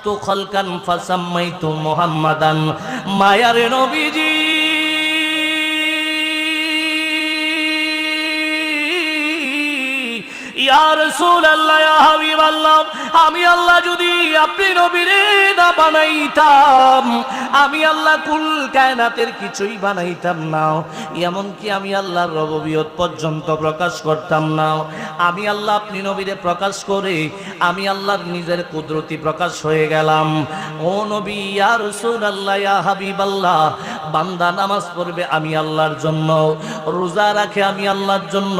আশরাকতু খালকান ফাসাম্মাইতু মুহাম্মাদান। মায়ার নবীজি। ইয়া রাসূলুল্লাহ ইয়া আমি আল্লাহ যদি আপনি নবীরে বানাইতাম। আমি আল্লাহ কুল কায়নাতের কিছুই বানাইতাম না। এমনকি আমি আল্লাহর রববিয়ত পর্যন্ত প্রকাশ করতাম না। আমি আল্লাহ আপনি নবীরে প্রকাশ করে আমি আল্লাহর নিজের কুদরতি প্রকাশ হয়ে গেলাম। ও নবী, ইয়া রাসূলুল্লাহ, ইয়া হাবিবাল্লাহ বান্দা নামাজ পড়বে আমি আল্লাহর জন্য, রোজা রাখে আমি আল্লাহর জন্য,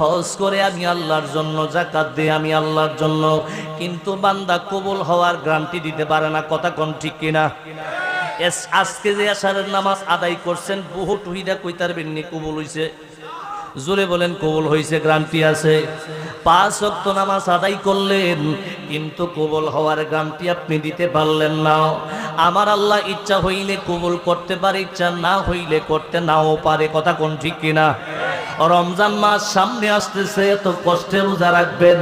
হজ করে আমি আল্লাহর জন্য জাকাত দেয় আমি আল্লাহর জন্য। কিন্তু বান্দা কবুল হওয়ার গ্রান্টি দিতে পারে না, কথা কোন ঠিক কিনা? আজকে যে আসারের নামাজ আদায় করছেন, বহু টুহিদা কইতার বেননি কবুল হইছে। জোরে বলেন, কবুল হইছে, গ্রান্টি আছে। পাঁচ অক্ত নামাজ আদায় করলেন, কিন্তু কবুল হওয়ার গ্রান্টি আপনি দিতে পারলেন না। আমার আল্লাহ ইচ্ছা হইলে কবুল করতে পারে, ইচ্ছা না হইলে করতে নাও পারে। কথা কোন ঠিক কিনা? রমজান মাস সামনে আসতেছে, এত কষ্টে রোজা রাখবেন।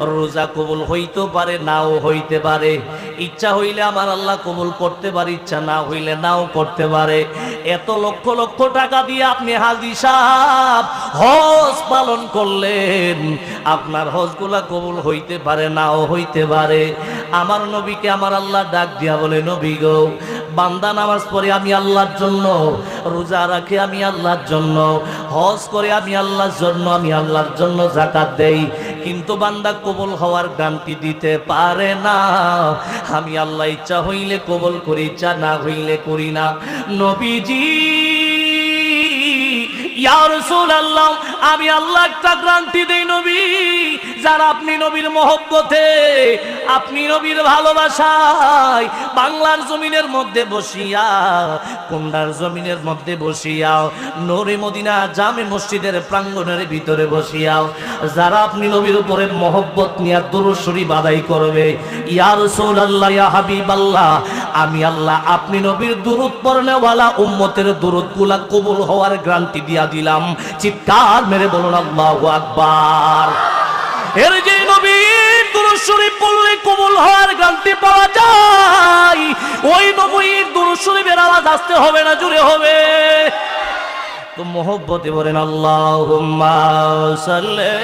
রোজা কবুল হইতে পারে, নাও হইতে পারে। ইচ্ছা হইলে আমার আল্লাহ কবুল করতে পারে, ইচ্ছা না হইলে নাও করতে পারে। এত লক্ষ লক্ষ টাকা দিয়ে আপনি হাজি সাহেব হজ পালন করলেন, আপনার হজগুলা কবুল হইতে পারে, নাও হইতে পারে। আমার নবীকে আমার আল্লাহ ডাক দিয়া বলে, নবী গো, বান্দা নামাজ পড়ে আমি আল্লাহর জন্য, রোজা রাখে আমি আল্লাহর জন্য, হজ করে আমি আল্লাহর জন্য, আমি আল্লাহর জন্য জাকাত দেই। কিন্তু বান্দা কবল হওয়ার গ্রান্তি দিতে পারে না। আমি আল্লাহ ইচ্ছা হইলে কবল করি, ইচ্ছা না হইলে করি না। নবীজি আমি আল্লাহ একটা গ্রান্টি দেই নবী, যারা আপনি নবীর মহব্বতে, আপনি নবীর ভালোবাসায় বাংলার জমিনের মধ্যে বসিয়া, কুন্ডার জমিনের মধ্যে বসিয়াও নরে মদিনা জামে মসজিদের প্রাঙ্গণের ভিতরে বসিয়াও যারা আপনি নবীর উপরে মহব্বত নিয়ে দুরুশরী বাদাই করবে, ইয়া রাসূলুল্লাহ, ইয়া হাবিবাল্লাহ আমি আল্লাহ আপনি নবীর দুরুদ পড়নেওয়ালা উম্মতের দুরুদগুলা কবুল হওয়ার গ্রান্টি দিয়া দিলাম। চিৎকার মেরে বলুন, আল্লাহু আকবার। এর যে নবীর পড়লে কবুল হওয়ার গ্রান্টি পাওয়া যায়। ওই নবীর দুরুদ শরীফের আওয়াজ আসতে হবে না জুড়ে হবে। মোহব্বতে বলেন আল্লাহ সাল্লি